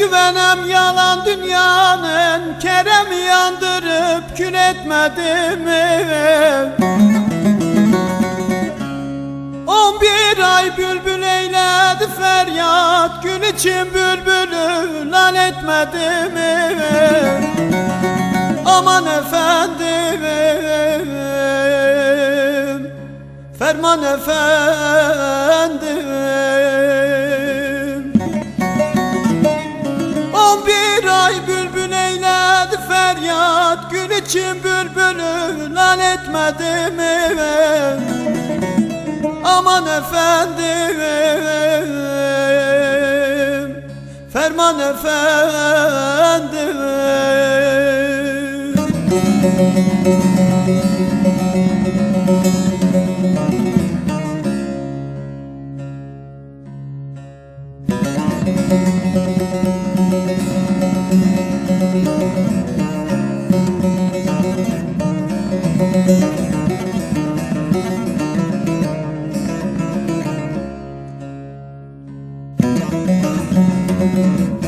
Güvenem yalan dünyanın Kerem'i yandırıp kül etmedi mi? İçin bülbülü lan etmedi mi? Aman efendim Ferman efendim On bir ay bülbül eyledi feryat Gül için bülbülü lan etmedi mi? Aman efendim Ferman efendim Müzik